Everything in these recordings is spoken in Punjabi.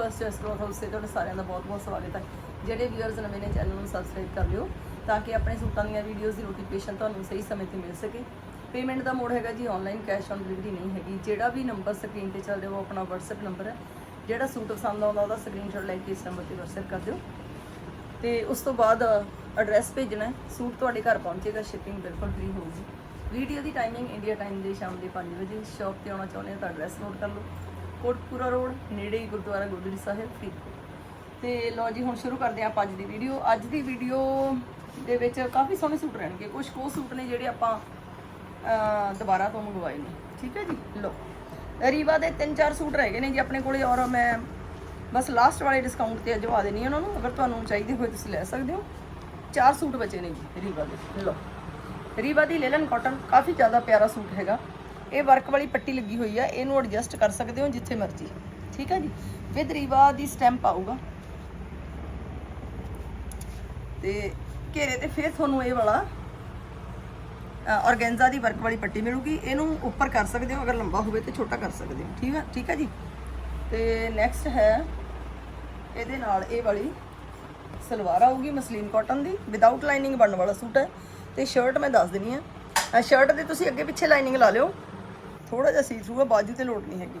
ਫਰਸਟ ਐਸ ਕਲੋਥ ਹਾਊਸ ਤੇ ਤੁਹਾਡੇ ਸਾਰਿਆਂ ਦਾ ਬਹੁਤ-ਬਹੁਤ ਸਵਾਗਤ ਹੈ। ਜਿਹੜੇ ਵੀਅਰਸ ਨਵੇਂ ਨੇ ਚੈਨਲ ਨੂੰ ਸਬਸਕ੍ਰਾਈਬ ਕਰ ਲਿਓ ਤਾਂ ਕਿ ਆਪਣੇ ਸੂਟਾਂ ਦੀਆਂ ਵੀਡੀਓਜ਼ ਦੀ ਨੋਟੀਫਿਕੇਸ਼ਨ ਤੁਹਾਨੂੰ ਸਹੀ ਸਮੇਂ ਤੇ ਮਿਲ ਸਕੇ। ਪੇਮੈਂਟ ਦਾ ਮੋਡ ਹੈਗਾ ਜੀ ਆਨਲਾਈਨ ਕੈਸ਼ ਔਨ ਡਿਲੀਵਰੀ ਨਹੀਂ ਹੈਗੀ। ਜਿਹੜਾ ਵੀ ਨੰਬਰ ਸਕਰੀਨ ਤੇ ਚੱਲ ਰਿਹਾ ਉਹ ਆਪਣਾ WhatsApp ਨੰਬਰ ਹੈ। ਜਿਹੜਾ ਸੂਟ ਪਸੰਦ ਆਉਂਦਾ ਉਹਦਾ ਸਕਰੀਨਸ਼ਾਟ ਲੈ ਕੇ ਇਸ ਨੰਬਰ ਤੇ WhatsApp ਕਰ ਦਿਓ। ਤੇ ਉਸ ਤੋਂ ਬਾਅਦ ਐਡਰੈਸ ਭੇਜਣਾ ਹੈ। ਸੂਟ ਤੁਹਾਡੇ ਘਰ ਪਹੁੰਚੇਗਾ ਸ਼ਿਪਿੰਗ ਬਿਲਕੁਲ ਫ੍ਰੀ ਹੋਊਗੀ। ਵੀਡੀਓ ਦੀ ਟਾਈਮਿੰਗ ਇੰਡੀਆ ਟਾਈਮ ਦੇ ਸ਼ਾਮ ਦੇ 5 ਵਜੇ। ਸ਼ਾਪ ਤੇ ਆਉਣਾ ਚਾਹੁੰਦੇ ਹੋ ਤਾਂ ਐਡਰੈਸ ਨੋਟ ਕਰ ਲਓ। ਕੋਟਪੂਰਾ ਰੋਡ, ਨੇੜੇ ਹੀ ਗੁਰਦੁਆਰਾ ਗੁਰਦੁਆਰਾ ਸਾਹਿਬ, ਫਰੀਦਕੋਟ। ਤੇ ਲਓ ਜੀ, ਹੁਣ ਸ਼ੁਰੂ ਕਰਦੇ ਹਾਂ ਆਪਾਂ ਅੱਜ ਦੀ ਵੀਡੀਓ ਅੱਜ ਦੀ ਵੀਡੀਓ ਦੇ ਵਿੱਚ ਕਾਫੀ ਸੋਹਣੇ ਸੂਟ ਰਹਿਣਗੇ। ਕੁਝ ਕੋ ਸੂਟ ਨੇ ਜਿਹੜੇ ਆਪਾਂ ਦੁਬਾਰਾ ਤੋਂ ਮੰਗਵਾਏ ਨੇ। ਠੀਕ ਹੈ ਜੀ? ਲਓ। ਰੀਵਾ ਦੇ ਤਿੰਨ ਚਾਰ ਸੂਟ ਰਹਿ ਗਏ ਨੇ ਜੀ ਆਪਣੇ ਕੋਲੇ, ਔਰ ਮੈਂ ਬਸ ਲਾਸਟ ਵਾਲੇ ਡਿਸਕਾਊਂਟ ਤੇ ਅਜਵਾ ਦੇਣੀ ਉਹਨਾਂ ਨੂੰ। ਅਗਰ ਤੁਹਾਨੂੰ ਚਾਹੀਦੇ ਹੋਏ ਤੁਸੀਂ ਲੈ ਸਕਦੇ ਹੋ। ਚਾਰ ਸੂਟ ਬਚੇ ਨੇ ਜੀ ਰੀਵਾ ਦੇ। ਲਓ। ਰੀਵਾ ਦੀ ਲੇਲਨ ਕਾਟਨ ਕਾਫੀ ਜ਼ਿਆਦਾ ਪਿਆਰਾ ਸੂਟ ਹੈਗਾ। ਇਹ ਵਰਕ ਵਾਲੀ ਪੱਟੀ ਲੱਗੀ ਹੋਈ ਆ, ਇਹਨੂੰ ਐਡਜਸਟ ਕਰ ਸਕਦੇ ਹੋ ਜਿੱਥੇ ਮਰਜ਼ੀ। ਠੀਕ ਹੈ ਜੀ? ਵਿਦ ਰੀਵਾ ਦੀ ਸਟੈਂਪ ਆਊਗਾ। ਤੇ ਘੇਰੇ ਤੇ ਫਿਰ ਤੁਹਾਨੂੰ ਇਹ ਵਾਲਾ ਔਰਗੈਂਜ਼ਾ ਦੀ ਵਰਕ ਵਾਲੀ ਪੱਟੀ ਮਿਲੂਗੀ। ਇਹਨੂੰ ਉੱਪਰ ਕਰ ਸਕਦੇ ਹੋ, ਅਗਰ ਲੰਬਾ ਹੋਵੇ ਤੇ ਛੋਟਾ ਕਰ ਸਕਦੇ ਹੋ। ਠੀਕ ਆ, ਠੀਕ ਹੈ ਜੀ? ਤੇ ਨੈਕਸਟ ਹੈ, ਇਹਦੇ ਨਾਲ ਇਹ ਵਾਲੀ ਸਲਵਾਰ ਆਊਗੀ ਮਸਲੀਨ ਕਾਟਨ ਦੀ। ਵਿਦਆਊਟ ਲਾਈਨਿੰਗ ਬਣਨ ਵਾਲਾ ਸੂਟ ਹੈ। ਤੇ ਸ਼ਰਟ ਮੈਂ ਦੱਸ ਦਿੰਨੀ ਆ। ਸ਼ਰਟ ਦੇ ਤੁਸੀਂ ਅੱਗੇ ਪਿੱਛੇ ਲਾਈਨਿੰਗ ਲਾ ਲਿਓ। ਥੋੜਾ ਜਿਹਾ ਸੀ ਥਰੂ ਬਾਜੂ ਤੇ ਲੋਡ ਨਹੀਂ ਹੈਗੀ।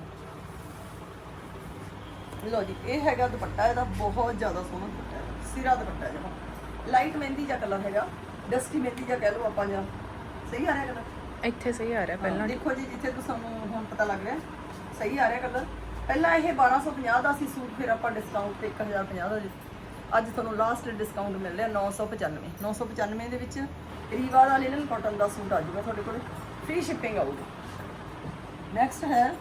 ਲਓ ਜੀ ਇਹ ਹੈਗਾ ਦੁਪੱਟਾ ਇਹਦਾ ਬਹੁਤ ਜ਼ਿਆਦਾ ਸੋਹਣਾ ਦੁਪੱਟਾ ਹੈ। ਸਿਰਾ ਦੁਪੱਟਾ ਹੈ ਜਿਹੜਾ। ਲਾਈਟ ਮਹਿੰਦੀ ਜਿਹਾ ਕਲਰ ਹੈਗਾ ਡਸਟੀ ਮਹਿੰਦੀ ਜਿਹਾ ਕਹਿ ਲਓ ਆਪਾਂ ਜਾਂ। ਸਹੀ ਆ ਰਿਹਾ ਕਲਰ ਇੱਥੇ ਸਹੀ ਆ ਰਿਹਾ ਪਹਿਲਾਂ। ਦੇਖੋ ਜੀ ਜਿੱਥੇ ਤੁਹਾਨੂੰ ਹੁਣ ਪਤਾ ਲੱਗ ਰਿਹਾ ਸਹੀ ਆ ਰਿਹਾ ਕਲਰ ਪਹਿਲਾਂ ਇਹ 1250 ਦਾ ਸੀ ਸੂਟ ਫਿਰ ਆਪਾਂ ਡਿਸਕਾਊਂਟ ਤੇ 1050 ਦਾ ਅੱਜ ਤੁਹਾਨੂੰ ਲਾਸਟ ਡਿਸਕਾਊਂਟ ਮਿਲ ਰਿਹਾ 995 995 ਦੇ ਵਿੱਚ ਰੀਵਾ ਦਾ ਲਿਨਨ ਕਾਟਨ ਦਾ ਸੂਟ ਆ ਜਾਊਗਾ ਤੁਹਾਡੇ ਕੋਲ। ਫ੍ਰੀ ਸ਼ਿਪਿੰਗ ਆਊਗੀ। ਨੈਕਸਟ ਹੈ,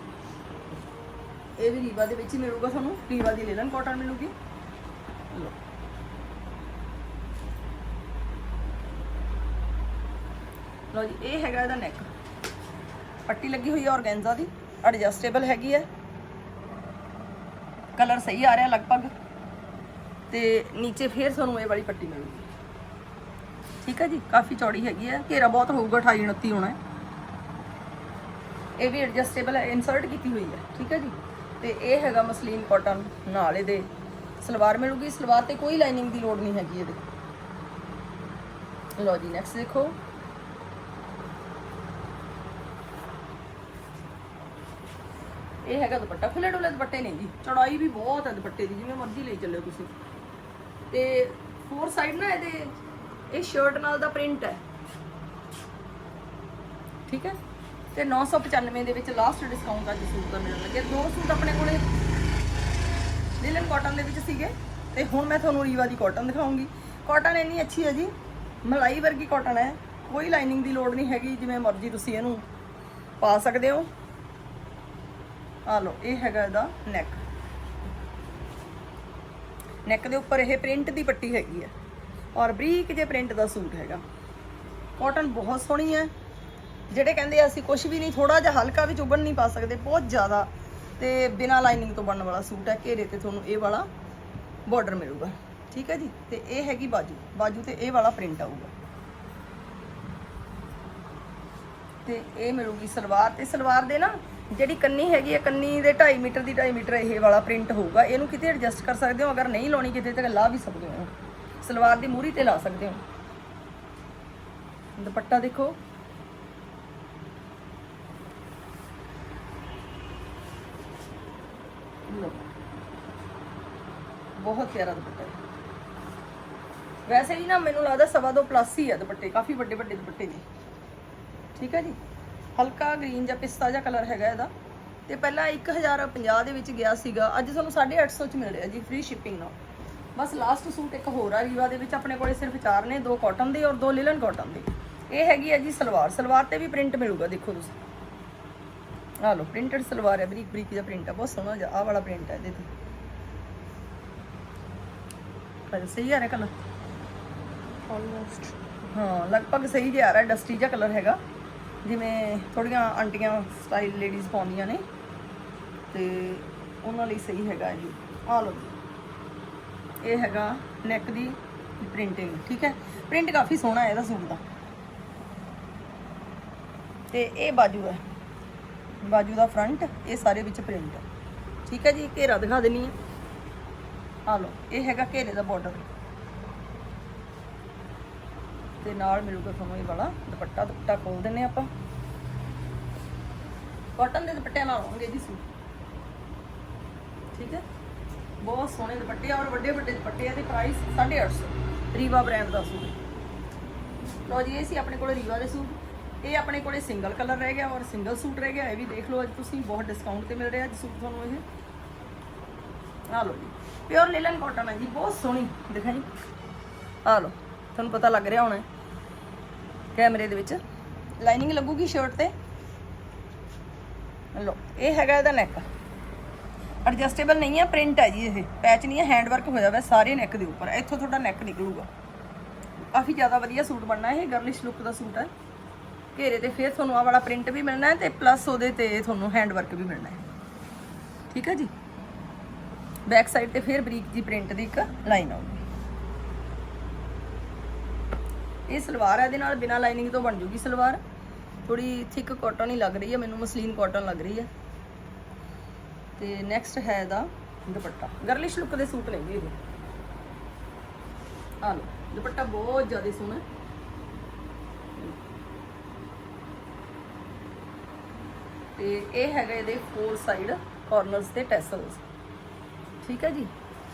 ਇਹ ਵੀ ਰੀਵਾ ਦੇ ਵਿੱਚ ਹੀ ਮਿਲੂਗਾ ਤੁਹਾਨੂੰ। ਰੀਵਾ ਦੀ ਲਿਨਨ ਕਾਟਨ ਮਿਲੂਗੀ। ਲਓ ਲਓ ਜੀ, ਇਹ ਹੈਗਾ ਇਹਦਾ ਨੈਕ ਪੱਟੀ ਲੱਗੀ ਹੋਈ ਹੈ ਔਰਗੈਂਜ਼ਾ ਦੀ ਐਡਜਸਟੇਬਲ ਹੈਗੀ ਹੈ। ਕਲਰ ਸਹੀ ਆ ਰਿਹਾ ਲਗਭਗ। ਤੇ ਨੀਚੇ ਫੇਰ ਤੁਹਾਨੂੰ ਇਹ ਵਾਲੀ ਪੱਟੀ ਮਿਲੂਗੀ। ਠੀਕ ਹੈ ਜੀ, ਕਾਫੀ ਚੌੜੀ ਹੈਗੀ ਹੈ। ਘੇਰਾ ਬਹੁਤ ਹੋਊਗਾ 28 29 ਹੋਣਾ ਹੈ। ਇਹ ਵੀ ਐਡਜਸਟੇਬਲ ਹੈ ਇਨਸਰਟ ਕੀਤੀ ਹੋਈ ਹੈ, ਠੀਕ ਹੈ ਜੀ? ਤੇ ਇਹ ਹੈਗਾ ਮਸਲੀਨ ਕਾਟਨ ਨਾਲ ਇਹਦੇ। ਸਲਵਾਰ ਮਿਲੂਗੀ, ਸਲਵਾਰ ਤੇ ਕੋਈ ਲਾਈਨਿੰਗ ਦੀ ਲੋੜ ਨਹੀਂ ਹੈਗੀ ਇਹਦੇ। ਲਓ ਜੀ ਨੈਕਸਟ ਦੇਖੋ। ਇਹ ਹੈਗਾ ਦੁਪੱਟਾ ਖੁੱਲੇ ਡੁੱਲੇ ਦੁਪੱਟੇ ਨਹੀਂ ਜੀ। ਚੌੜਾਈ ਵੀ ਬਹੁਤ ਹੈ ਦੁਪੱਟੇ ਦੀ, ਜਿਵੇਂ ਮਰਜ਼ੀ ਲਈ ਚੱਲਿਓ ਤੁਸੀਂ। ਤੇ ਫੋਰ ਸਾਈਡ ਨਾ ਇਹਦੇ, ਇਹ ਸ਼ਰਟ ਨਾਲ ਦਾ ਪ੍ਰਿੰਟ ਹੈ। ਠੀਕ ਹੈ? ਤੇ 995 ਦੇ ਵਿੱਚ ਲਾਸਟ ਡਿਸਕਾਊਂਟ ਅੱਜ ਸੂਟ ਦਾ ਮਿਲਣ ਲੱਗਿਆ ਦੋ ਸੂਟ ਆਪਣੇ ਕੋਲੇ ਲਿਲਨ ਕਾਟਨ ਦੇ ਵਿੱਚ ਸੀਗੇ ਤੇ ਹੁਣ ਮੈਂ ਤੁਹਾਨੂੰ ਰੀਵਾ ਦੀ ਕਾਟਨ ਦਿਖਾਉਂਗੀ। ਕਾਟਨ ਇੰਨੀ ਅੱਛੀ ਹੈ ਜੀ, ਮਲਾਈ ਵਰਗੀ ਕਾਟਨ ਹੈ। ਕੋਈ ਲਾਈਨਿੰਗ ਦੀ ਲੋੜ ਨਹੀਂ ਹੈਗੀ, ਜਿਵੇਂ ਮਰਜ਼ੀ ਤੁਸੀਂ ਇਹਨੂੰ ਪਾ ਸਕਦੇ ਹੋ। ਆ ਲਓ, ਇਹ ਹੈਗਾ ਇਹਦਾ ਨੈਕ ਨੈਕ ਦੇ ਉੱਪਰ ਇਹ ਪ੍ਰਿੰਟ ਦੀ ਪੱਟੀ ਹੈਗੀ ਹੈ। ਔਰ ਬਰੀਕ ਜੇ ਪ੍ਰਿੰਟ ਦਾ ਸੂਟ ਹੈਗਾ। ਕਾਟਨ ਬਹੁਤ ਸੋਹਣੀ ਹੈ। ਜਿਹੜੇ ਕਹਿੰਦੇ ਅਸੀਂ ਕੁਝ ਵੀ ਨਹੀਂ ਥੋੜਾ ਜਿਹਾ ਹਲਕਾ ਵੀ ਚੁਬਣ ਨਹੀਂ ਪਾ ਸਕਦੇ, ਬਹੁਤ ਜ਼ਿਆਦਾ। ਤੇ ਬਿਨਾ ਲਾਈਨਿੰਗ ਤੋਂ ਬਣਨ ਵਾਲਾ ਸੂਟ ਹੈ, ਘੇਰੇ ਤੇ ਤੁਹਾਨੂੰ ਇਹ ਵਾਲਾ ਬਾਰਡਰ ਮਿਲੂਗਾ। ਠੀਕ ਹੈ ਜੀ? ਤੇ ਇਹ ਹੈਗੀ ਬਾਜੂ। ਬਾਜੂ ਤੇ ਇਹ ਵਾਲਾ ਪ੍ਰਿੰਟ ਆਊਗਾ। ਤੇ ਇਹ ਮਿਲੂਗੀ ਸਲਵਾਰ। ਤੇ ਸਲਵਾਰ ਦੇ ਨਾ, ਜਿਹੜੀ ਕੰਨੀ ਹੈਗੀ ਹੈ, ਕੰਨੀ ਦੇ 2.5 ਮੀਟਰ ਦੀ 2.5 ਮੀਟਰ ਇਹ ਵਾਲਾ ਪ੍ਰਿੰਟ ਹੋਊਗਾ। ਇਹਨੂੰ ਕਿਤੇ ਐਡਜਸਟ ਕਰ ਸਕਦੇ ਹੋ, ਅਗਰ ਨਹੀਂ ਲਾਉਣੀ ਕਿਤੇ, ਤੇ ਲਾ ਵੀ ਸਕਦੇ ਹੋ। ਸਲਵਾਰ ਦੀ ਮੂਰੀ ਤੇ ਲਾ ਸਕਦੇ ਹੋ। ਦੁਪੱਟਾ ਦੇਖੋ। ਲਓ। ਬਹੁਤ ਪਿਆਰਾ ਦੁਪੱਟਾ ਹੈ। ਵੈਸੇ ਵੀ ਨਾ ਮੈਨੂੰ ਲੱਗਦਾ ਸਵਾ ਦੋ ਪਲੱਸ ਹੀ ਹੈ ਦੁਪੱਟੇ, ਕਾਫੀ ਵੱਡੇ ਵੱਡੇ ਦੁਪੱਟੇ ਨੇ। ਠੀਕ ਹੈ ਜੀ? ਹਲਕਾ ਗ੍ਰੀਨ ਜਾਂ ਪਿਸਤਾ ਜਿਹਾ ਕਲਰ ਹੈਗਾ ਇਹਦਾ। ਤੇ ਪਹਿਲਾਂ 1050 ਦੇ ਵਿੱਚ ਗਿਆ ਸੀਗਾ। ਅੱਜ ਤੁਹਾਨੂੰ 850 ਚ ਮਿਲ ਰਿਹਾ ਜੀ ਫ੍ਰੀ ਸ਼ਿਪਿੰਗ ਨਾਲ। ਬਸ ਲਾਸਟ ਸੂਟ ਇੱਕ ਹੋਰ ਆ, ਰੀਵਾ ਦੇ ਵਿੱਚ ਆਪਣੇ ਕੋਲੇ ਸਿਰਫ ਚਾਰ ਨੇ, ਦੋ ਕਾਟਨ ਦੇ ਔਰ ਦੋ ਲਿਲਨ ਕਾਟਨ ਦੇ। ਇਹ ਹੈਗੀ ਹੈ ਜੀ ਸਲਵਾਰ। ਸਲਵਾਰ ਤੇ ਵੀ ਪ੍ਰਿੰਟ ਮਿਲੂਗਾ, ਦੇਖੋ ਤੁਸੀਂ। ਆ ਲਓ ਪ੍ਰਿੰਟਡ ਸਲਵਾਰ ਹੈ ਬਰੀਕ ਬਰੀਕ ਜਿਹਾ ਪ੍ਰਿੰਟ ਹੈ ਬਹੁਤ ਸੋਹਣਾ ਜਿਹਾ ਆਹ ਵਾਲਾ ਪ੍ਰਿੰਟ ਹੈ ਇਹਦੇ ਤੇ। ਪਰ ਸਹੀ ਆ ਰਿਹਾ ਕਲਰ ਆਲਮੋਸਟ ਹਾਂ ਲਗਭਗ ਸਹੀ ਜਿਹਾ ਆ ਰਿਹਾ ਡਸਟੀ ਜਿਹਾ ਕਲਰ ਹੈਗਾ। ਜਿਵੇਂ ਥੋੜੀਆਂ ਆਂਟੀਆਂ ਸਟਾਈਲ ਲੇਡੀਜ਼ ਪਾਉਂਦੀਆਂ ਨੇ ਤੇ ਉਹਨਾਂ ਲਈ ਸਹੀ ਹੈਗਾ ਜੀ ਆ ਜੀ। ਇਹ ਹੈਗਾ ਨੈਕ ਦੀ ਪ੍ਰਿੰਟਿੰਗ ਠੀਕ ਹੈ? ਪ੍ਰਿੰਟ ਕਾਫੀ ਸੋਹਣਾ ਹੈ ਇਹਦਾ ਸੂਟ ਦਾ। ਤੇ ਇਹ ਬਾਜੂ ਹੈ। ਬਾਜੂ ਦਾ ਫਰੰਟ ਇਹ ਸਾਰੇ ਵਿੱਚ ਪ੍ਰਿੰਟ ਠੀਕ ਹੈ ਜੀ, ਘੇਰਾ ਦਿਖਾ ਦਿੰਨੀ ਹੈ ਆ ਲਓ, ਇਹ ਹੈਗਾ ਘੇਰੇ ਦਾ ਬਾਰਡਰ ਤੇ ਨਾਲ ਮਿਲੂਗਾ ਤੁਹਾਨੂੰ ਇਹ ਵਾਲਾ ਦੁਪੱਟਾ। ਦੁਪੱਟਾ ਖੋਲ ਦਿੰਨੇ ਆਪਾਂ। ਕਾਟਨ ਦੇ ਦੁਪੱਟਿਆਂ ਨਾਲ ਆਉਣਗੇ ਜੀ ਸੂਟ। ਠੀਕ ਹੈ? ਬਹੁਤ ਸੋਹਣੇ ਦੁਪੱਟੇ ਆ ਔਰ ਵੱਡੇ ਵੱਡੇ ਦੁਪੱਟੇ ਆ ਤੇ ਪ੍ਰਾਈਸ 850 ਰੀਵਾ ਬ੍ਰਾਂਡ ਦਾ ਸੂਟ। ਲਓ ਜੀ, ਇਹ ਸੀ ਆਪਣੇ ਕੋਲ ਰੀਵਾ ਦੇ ਸੂਟ। ਇਹ ਆਪਣੇ ਕੋਲੇ ਸਿੰਗਲ ਕਲਰ ਰਹਿ ਗਿਆ ਔਰ ਸਿੰਗਲ ਸੂਟ ਰਹਿ ਗਿਆ, ਇਹ ਵੀ ਦੇਖ ਲਓ ਅੱਜ ਤੁਸੀਂ, ਬਹੁਤ ਡਿਸਕਾਊਂਟ ਤੇ ਮਿਲ ਰਿਹਾ ਅੱਜ ਸੂਟ ਤੁਹਾਨੂੰ ਇਹ। ਆ ਲਓ ਜੀ ਪਿਓਰ ਲਿਲਨ ਕਾਟਨ ਹੈ ਜੀ, ਬਹੁਤ ਸੋਹਣੀ ਦਿਖਾਈ ਆ ਲਓ, ਤੁਹਾਨੂੰ ਪਤਾ ਲੱਗ ਰਿਹਾ ਹੋਣਾ ਕੈਮਰੇ ਦੇ ਵਿੱਚ। ਲਾਈਨਿੰਗ ਲੱਗੂਗੀ ਸ਼ਰਟ ਤੇ। ਲਓ, ਇਹ ਹੈਗਾ ਇਹਦਾ ਨੈਕ ਐਡਜਸਟੇਬਲ ਨਹੀਂ ਹੈ ਪ੍ਰਿੰਟ ਹੈ ਜੀ ਇਹ। ਪੈਚ ਨਹੀਂ ਹੈ ਹੈਂਡ ਵਰਕ ਹੋਇਆ ਹੋਇਆ ਸਾਰੇ ਨੈਕ ਦੇ ਉੱਪਰ। ਇੱਥੋਂ ਤੁਹਾਡਾ ਨੈਕ ਨਿਕਲੂਗਾ। ਕਾਫੀ ਜ਼ਿਆਦਾ ਵਧੀਆ ਸੂਟ ਬਣਨਾ ਇਹ ਗਰਲਿਸ਼ ਲੁੱਕ ਦਾ ਸੂਟ ਹੈ। ਘੇਰੇ ਤੇ ਫਿਰ ਤੁਹਾਨੂੰ ਆਹ ਵਾਲਾ ਪ੍ਰਿੰਟ ਵੀ ਮਿਲਣਾ ਹੈ ਤੇ ਪਲੱਸ ਉਹਦੇ ਤੇ ਤੁਹਾਨੂੰ ਹੈਂਡ ਵਰਕ ਵੀ ਮਿਲਣਾ ਹੈ। ਠੀਕ ਹੈ ਜੀ? ਬੈਕ ਸਾਈਡ ਤੇ ਫਿਰ ਬਰੀਕ ਜੀ ਪ੍ਰਿੰਟ ਦੀ ਇੱਕ ਲਾਈਨ ਆਊਗੀ। ਇਹ ਸਲਵਾਰ ਹੈ, ਇਹਦੇ ਨਾਲ ਬਿਨਾ ਲਾਈਨਿੰਗ ਤੋਂ ਬਣ ਜੂਗੀ ਸਲਵਾਰ। ਥੋੜੀ ਥਿਕ ਕਾਟਨ ਹੀ ਲੱਗ ਰਹੀ ਹੈ, ਮੈਨੂੰ ਮਸਲੀਨ ਕਾਟਨ ਲੱਗ ਰਹੀ ਹੈ। ਤੇ ਨੈਕਸਟ ਹੈ ਇਹਦਾ ਦੁਪੱਟਾ। ਗਰਲਿਸ਼ ਲੁੱਕ ਦੇ ਸੂਟ ਨੇ ਜੀ ਇਹ। ਆ ਲਓ, ਦੁਪੱਟਾ ਬਹੁਤ ਜ਼ਿਆਦਾ ਸੋਹਣਾ ਤੇ ਇਹ ਹੈਗਾ ਇਹਦੇ ਫੋਰ ਸਾਈਡ ਕਾਰਨਰਸ ਤੇ ਟੈਸਲਸ ਠੀਕ ਹੈ ਜੀ?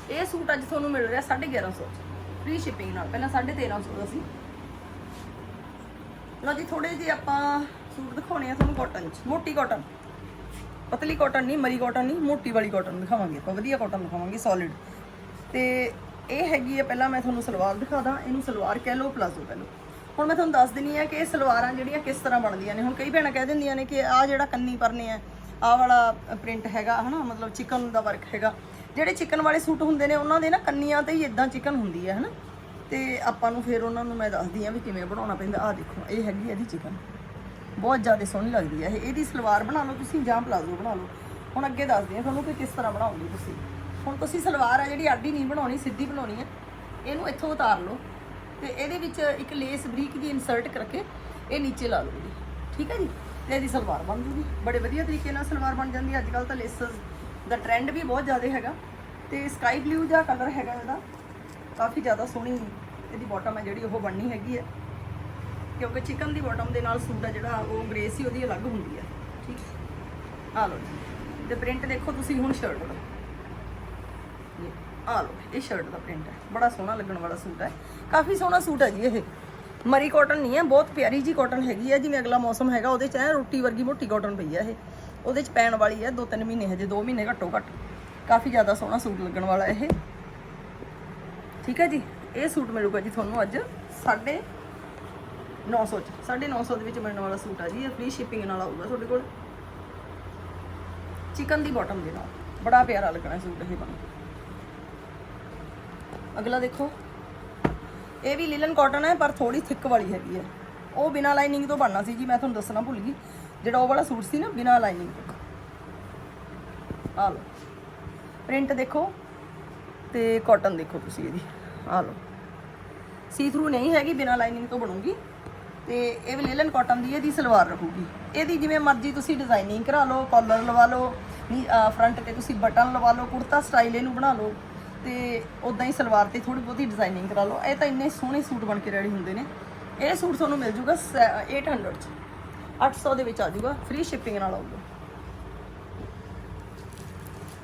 ਇਹ ਸੂਟ ਅੱਜ ਤੁਹਾਨੂੰ ਮਿਲ ਰਿਹਾ 1150 ਫ੍ਰੀ ਸ਼ਿਪਿੰਗ ਨਾਲ। ਪਹਿਲਾਂ 1350 ਦਾ ਸੀ। ਲਓ ਜੀ ਥੋੜੇ ਜਿਹੇ ਆਪਾਂ ਸੂਟ ਦਿਖਾਉਣੇ ਆ ਤੁਹਾਨੂੰ ਕਾਟਨ ਚ। ਮੋਟੀ ਕਾਟਨ ਪਤਲੀ ਕਾਟਨ ਨਹੀਂ, ਮਰੀ ਕਾਟਨ ਨਹੀਂ, ਮੋਟੀ ਵਾਲੀ ਕਾਟਨ ਦਿਖਾਵਾਂਗੇ ਆਪਾਂ। ਵਧੀਆ ਕਾਟਨ ਦਿਖਾਵਾਂਗੇ ਸੋਲਿਡ ਤੇ ਇਹ ਹੈਗੀ ਹੈ ਪਹਿਲਾਂ ਮੈਂ ਤੁਹਾਨੂੰ ਸਲਵਾਰ ਦਿਖਾਦਾ ਇਹਨੂੰ ਸਲਵਾਰ ਕਹਿ ਲਓ ਪਲਾਜ਼ੋ ਕਹਿ ਲਓ। ਹੁਣ ਮੈਂ ਤੁਹਾਨੂੰ ਦੱਸ ਦਿੰਨੀ ਆ ਕਿ ਇਹ ਸਲਵਾਰਾਂ ਜਿਹੜੀਆਂ ਕਿਸ ਤਰ੍ਹਾਂ ਬਣਦੀਆਂ ਨੇ। ਹੁਣ ਕਈ ਭੈਣਾਂ ਕਹਿ ਦਿੰਦੀਆਂ ਨੇ ਕਿ ਆਹ ਜਿਹੜਾ ਕੰਨੀ ਪਰਨੇ ਆ, ਆਹ ਵਾਲਾ ਪ੍ਰਿੰਟ ਹੈਗਾ, ਹਨਾ, ਮਤਲਬ ਚਿਕਨ ਦਾ ਵਰਕ ਹੈਗਾ। ਜਿਹੜੇ ਚਿਕਨ ਵਾਲੇ ਸੂਟ ਹੁੰਦੇ ਨੇ, ਉਹਨਾਂ ਦੇ ਨਾ ਕੰਨੀਆਂ ਤੇ ਹੀ ਇਦਾਂ ਚਿਕਨ ਹੁੰਦੀ ਹੈ ਹਨਾ। ਤੇ ਆਪਾਂ ਨੂੰ ਫਿਰ ਉਹਨਾਂ ਨੂੰ ਮੈਂ ਦੱਸਦੀ ਆ ਵੀ ਕਿਵੇਂ ਬਣਾਉਣਾ ਪੈਂਦਾ। ਆਹ ਦੇਖੋ, ਇਹ ਹੈਗੀ ਇਹਦੀ ਚਿਕਨ ਬਹੁਤ ਜ਼ਿਆਦਾ ਸੋਹਣੀ ਲੱਗਦੀ ਹੈ ਇਹ। ਇਹਦੀ ਸਲਵਾਰ ਬਣਾ ਲਓ ਤੁਸੀਂ ਜਾਂ ਪਲਾਜ਼ੋ ਬਣਾ ਲਓ। ਹੁਣ ਅੱਗੇ ਦੱਸਦੀ ਹਾਂ ਤੁਹਾਨੂੰ ਕਿ ਕਿਸ ਤਰ੍ਹਾਂ ਬਣਾਉਂਗੇ ਤੁਸੀਂ। ਹੁਣ ਤੁਸੀਂ ਸਲਵਾਰ ਆ ਜਿਹੜੀ ਆਡੀ ਨਹੀਂ ਬਣਾਉਣੀ, ਸਿੱਧੀ ਬਣਾਉਣੀ ਹੈ ਇਹਨੂੰ ਇੱਥੋਂ ਉਤਾਰ ਲਓ। ਤੇ ਇਹਦੇ ਵਿੱਚ ਇੱਕ ਲੇਸ ਬਰੀਕ ਦੀ ਇਨਸਰਟ ਕਰਕੇ ਇਹ ਨੀਚੇ ਲਾ ਲਓ ਜੀ। ਠੀਕ ਹੈ ਜੀ? ਤੇ ਇਹਦੀ ਸਲਵਾਰ ਬਣ ਜੂਗੀ। ਬੜੇ ਵਧੀਆ ਤਰੀਕੇ ਨਾਲ ਸਲਵਾਰ ਬਣ ਜਾਂਦੀ ਹੈ। ਅੱਜ ਕੱਲ ਤਾਂ ਲੇਸਸ ਦਾ ਟ੍ਰੈਂਡ ਵੀ ਬਹੁਤ ਜ਼ਿਆਦਾ ਹੈਗਾ। ਤੇ ਸਕਾਈ ਬਲੂ ਜਿਹਾ ਕਲਰ ਹੈਗਾ ਇਹਦਾ। ਕਾਫੀ ਜ਼ਿਆਦਾ ਸੋਹਣੀ ਇਹਦੀ ਬਾਟਮ ਹੈ ਜਿਹੜੀ ਉਹ ਬਣਨੀ ਹੈਗੀ ਹੈ। ਕਿਉਂਕਿ ਚਿਕਨ ਦੀ ਬਾਟਮ ਦੇ ਨਾਲ ਸੂਟ ਆ ਜਿਹੜਾ, ਉਹ ਗ੍ਰੇਸ ਹੀ ਉਹਦੀ ਅਲੱਗ ਹੁੰਦੀ ਹੈ। ਠੀਕ ਆ ਲਓ ਜੀ। ਤੇ ਪ੍ਰਿੰਟ ਦੇਖੋ ਤੁਸੀਂ ਹੁਣ ਸ਼ਰਟ ਦਾ। ਆ ਲਓ। ਇਹ ਸ਼ਰਟ ਦਾ ਪ੍ਰਿੰਟ ਹੈ। ਬੜਾ ਸੋਹਣਾ ਲੱਗਣ ਵਾਲਾ ਸੂਟ ਹੈ। ਕਾਫੀ ਸੋਹਣਾ ਸੂਟ ਹੈ ਜੀ ਇਹ। ਮਰੀ ਕਾਟਨ ਨਹੀਂ ਹੈ, ਬਹੁਤ ਪਿਆਰੀ ਜੀ ਕਾਟਨ ਹੈਗੀ ਹੈ, ਜਿਵੇਂ ਅਗਲਾ ਮੌਸਮ ਹੈਗਾ, ਉਹਦੇ ਚ ਐ ਰੋਟੀ ਵਰਗੀ ਮੋਟੀ ਕਾਟਨ ਪਈ ਹੈ ਇਹ। ਉਹਦੇ ਚ ਪੈਣ ਵਾਲੀ ਹੈ 2-3 ਮਹੀਨੇ ਹਜੇ 2 ਮਹੀਨੇ ਘੱਟੋ ਘੱਟ ਕਾਫੀ ਜ਼ਿਆਦਾ ਸੋਹਣਾ ਸੂਟ ਲੱਗਣ ਵਾਲਾ ਇਹ। ਠੀਕ ਹੈ ਜੀ, ਇਹ ਸੂਟ ਮਿਲੂਗਾ ਜੀ ਤੁਹਾਨੂੰ ਅੱਜ ਸਾਢੇ 900 ਚ। 950 ਦੇ ਵਿੱਚ ਮਿਲਣ ਵਾਲਾ ਸੂਟ ਆ ਜੀ, ਇਹ ਫ੍ਰੀ ਸ਼ਿਪਿੰਗ ਨਾਲ ਆਊਗਾ ਤੁਹਾਡੇ ਕੋਲ। ਚਿਕਨ ਦੀ ਬਾਟਮ ਦੇ ਨਾਲ। ਬੜਾ ਪਿਆਰਾ ਲੱਗਣਾ ਸੂਟ ਇਹ ਬਣ ਅਗਲਾ ਦੇਖੋ। ਇਹ ਵੀ ਲਿਲਨ ਕਾਟਨ ਹੈ, ਪਰ ਥੋੜੀ ਥਿੱਕ ਵਾਲੀ ਹੈਗੀ ਹੈ। ਉਹ ਬਿਨਾ ਲਾਈਨਿੰਗ ਤੋਂ ਬਣਨਾ ਸੀ ਜੀ, ਮੈਂ ਤੁਹਾਨੂੰ ਦੱਸਣਾ ਭੁੱਲ ਗਈ। ਜਿਹੜਾ ਉਹ ਵਾਲਾ ਸੂਟ ਸੀ ਨਾ, ਬਿਨਾ ਲਾਈਨਿੰਗ ਤੋਂ। ਆ ਲਓ। ਪ੍ਰਿੰਟ ਦੇਖੋ ਤੇ ਕਾਟਨ ਦੇਖੋ ਤੁਸੀਂ ਇਹਦੀ। ਆ ਲਓ। ਸੀ ਥਰੂ ਨਹੀਂ ਹੈਗੀ, ਬਿਨਾ ਲਾਈਨਿੰਗ ਤੋਂ ਬਣੂਗੀ। ਤੇ ਇਹ ਵੀ ਲਿਲਨ ਕਾਟਨ ਦੀ, ਇਹਦੀ ਸਲਵਾਰ ਰਹੂਗੀ। ਇਹਦੀ ਜਿਵੇਂ ਮਰਜ਼ੀ ਤੁਸੀਂ ਡਿਜ਼ਾਈਨਿੰਗ ਕਰਾ ਲਓ ਕਾਲਰ ਲਵਾ ਲਓ ਫਰੰਟ ਤੇ ਤੁਸੀਂ ਬਟਨ ਲਵਾ ਲਓ, ਕੁੜਤਾ ਸਟਾਈਲ ਇਹਨੂੰ ਬਣਾ ਲਓ। ਤੇ ਉਦਾਂ ਹੀ ਸਲਵਾਰ ਤੇ ਥੋੜੀ ਬਹੁਤੀ ਡਿਜ਼ਾਈਨਿੰਗ ਕਰਾ ਲਓ। ਇਹ ਤਾਂ ਇੰਨੇ ਸੋਹਣੇ ਸੂਟ ਬਣ ਕੇ ਰੈਡੀ ਹੁੰਦੇ ਨੇ। ਇਹ ਸੂਟ ਤੁਹਾਨੂੰ ਮਿਲ ਜੂਗਾ 800 ਚ। 800 ਦੇ ਵਿੱਚ ਆ ਜੂਗਾ। ਫ੍ਰੀ ਸ਼ਿਪਿੰਗ ਨਾਲ ਆਊਗਾ।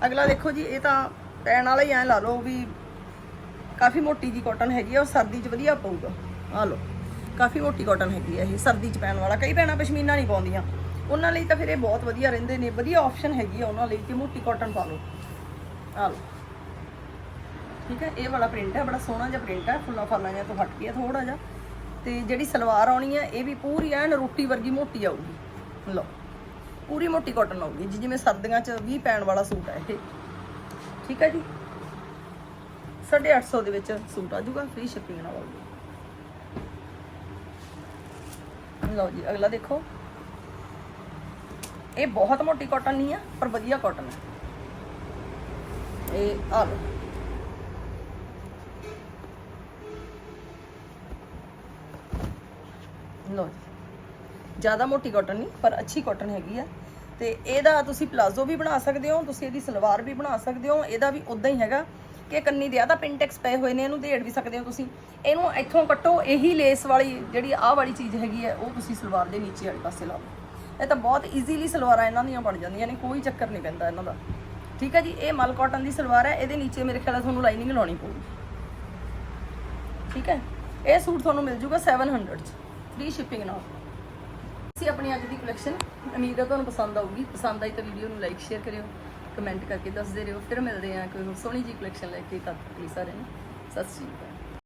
ਅਗਲਾ ਦੇਖੋ ਜੀ, ਇਹ ਤਾਂ ਪੈਣ ਵਾਲਾ ਹੀ ਐ ਲਾ ਲਓ ਵੀ ਕਾਫੀ ਮੋਟੀ ਜੀ ਕਾਟਨ ਹੈਗੀ ਆ, ਉਹ ਸਰਦੀ 'ਚ ਵਧੀਆ ਪਊਗਾ। ਆ ਲਓ, ਕਾਫੀ ਮੋਟੀ ਕਾਟਨ ਹੈਗੀ ਆ ਇਹ, ਸਰਦੀ 'ਚ ਪੈਣ ਵਾਲਾ। ਕਈ ਭੈਣਾਂ ਪਸ਼ਮੀਨਾ ਨਹੀਂ ਪਾਉਂਦੀਆਂ। ਉਹਨਾਂ ਲਈ ਤਾਂ ਫਿਰ ਇਹ ਬਹੁਤ ਵਧੀਆ ਰਹਿੰਦੇ ਨੇ। ਵਧੀਆ ਆਪਸ਼ਨ ਹੈਗੀ ਆ ਉਹਨਾਂ ਲਈ ਕਿ ਮੋਟੀ ਕਾਟਨ ਪਾ ਲਓ। ਆ ਲਓ। ਠੀਕ ਹੈ? ਇਹ ਵਾਲਾ ਪ੍ਰਿੰਟ ਹੈ, ਬੜਾ ਸੋਹਣਾ ਜਿਹਾ ਪ੍ਰਿੰਟ ਹੈ, ਫੁੱਲਾਂ ਫਾਲਾਂ ਜਿਹਾ ਤੋਂ ਹਟ ਕੇ ਥੋੜਾ ਜਿਹਾ। ਤੇ ਜਿਹੜੀ ਸਲਵਾਰ ਆਉਣੀ ਹੈ, ਇਹ ਵੀ ਪੂਰੀ ਐਨ ਰੋਟੀ ਵਰਗੀ ਮੋਟੀ ਆਊਗੀ। ਲਓ, ਪੂਰੀ ਮੋਟੀ ਕਾਟਨ ਆਊਗੀ, ਜੀ, ਜਿਵੇਂ ਸਰਦੀਆਂ 'ਚ ਵੀ ਪੈਣ ਵਾਲਾ ਸੂਟ ਹੈ ਇਹ। ਠੀਕ ਹੈ ਜੀ? 850 ਦੇ ਵਿੱਚ ਸੂਟ ਆ ਜਾਊਗਾ ਫ੍ਰੀ ਸ਼ਿਪਿੰਗ ਨਾਲ ਆਊਗਾ। ਲਓ ਜੀ, ਅਗਲਾ ਦੇਖੋ। ਇਹ ਬਹੁਤ ਮੋਟੀ ਕਾਟਨ ਨਹੀਂ ਆ, ਪਰ ਵਧੀਆ ਕਾਟਨ ਹੈ। ਇਹ ਆ ਲਓ। ਲਓ ਜੀ। ਜ਼ਿਆਦਾ ਮੋਟੀ ਕਾਟਨ ਨਹੀਂ, ਪਰ ਅੱਛੀ ਕਾਟਨ ਹੈਗੀ ਆ। ਤੇ ਇਹਦਾ ਤੁਸੀਂ ਪਲਾਜ਼ੋ ਵੀ ਬਣਾ ਸਕਦੇ ਹੋ, ਤੁਸੀਂ ਇਹਦੀ ਸਲਵਾਰ ਵੀ ਬਣਾ ਸਕਦੇ ਹੋ। ਇਹਦਾ ਵੀ ਉਦਾਂ ਹੀ ਹੈਗਾ ਕਿ ਕੰਨੀ ਦੇ ਆ ਤਾਂ ਪਿੰਟੈਕਸ ਪਏ ਹੋਏ ਨੇ, ਇਹਨੂੰ ਦੇੜ ਵੀ ਸਕਦੇ ਹੋ ਤੁਸੀਂ। ਇਹਨੂੰ ਇੱਥੋਂ ਕੱਟੋ, ਇਹੀ ਲੇਸ ਵਾਲੀ ਜਿਹੜੀ ਆਹ ਵਾਲੀ ਚੀਜ਼ ਹੈਗੀ ਹੈ ਉਹ ਤੁਸੀਂ ਸਲਵਾਰ ਦੇ ਨੀਚੇ ਵਾਲੇ ਪਾਸੇ ਲਾ ਲਓ। ਇਹ ਤਾਂ ਬਹੁਤ ਈਜ਼ੀਲੀ ਸਲਵਾਰਾਂ ਇਹਨਾਂ ਦੀਆਂ ਬਣ ਜਾਂਦੀਆਂ ਨੇ, ਕੋਈ ਚੱਕਰ ਨਹੀਂ ਪੈਂਦਾ ਇਹਨਾਂ ਦਾ। ਠੀਕ ਹੈ ਜੀ, ਇਹ ਮਲ ਕਾਟਨ ਦੀ ਸਲਵਾਰ ਹੈ, ਇਹਦੇ ਨੀਚੇ ਮੇਰੇ ਖਿਆਲ ਤੁਹਾਨੂੰ ਲਾਈਨਿੰਗ ਲਾਉਣੀ ਪਊਗੀ। ਠੀਕ ਹੈ, ਇਹ ਸੂਟ ਤੁਹਾਨੂੰ ਮਿਲ ਜੂਗਾ 700 ਚ। ਫ੍ਰੀ ਸ਼ਿਪਿੰਗ ਨਾਲ ਅਸੀਂ ਆਪਣੀ ਅੱਜ ਦੀ ਕਲੈਕਸ਼ਨ ਉਮੀਦ ਹੈ ਤੁਹਾਨੂੰ ਪਸੰਦ ਆਊਗੀ। ਪਸੰਦ ਆਈ ਤਾਂ ਵੀਡੀਓ ਨੂੰ ਲਾਈਕ ਸ਼ੇਅਰ ਕਰਿਓ ਕਮੈਂਟ ਕਰਕੇ ਦੱਸਦੇ ਰਹੋ। ਫਿਰ ਮਿਲਦੇ ਹਾਂ ਕੋਈ ਹੋਰ ਸੋਹਣੀ ਜੀ ਕਲੈਕਸ਼ਨ ਲੈ ਕੇ ਤਦ ਤੱਕ ਲਈ ਸਾਰਿਆਂ ਨੂੰ। ਸਤਿ ਸ਼੍ਰੀ ਅਕਾਲ।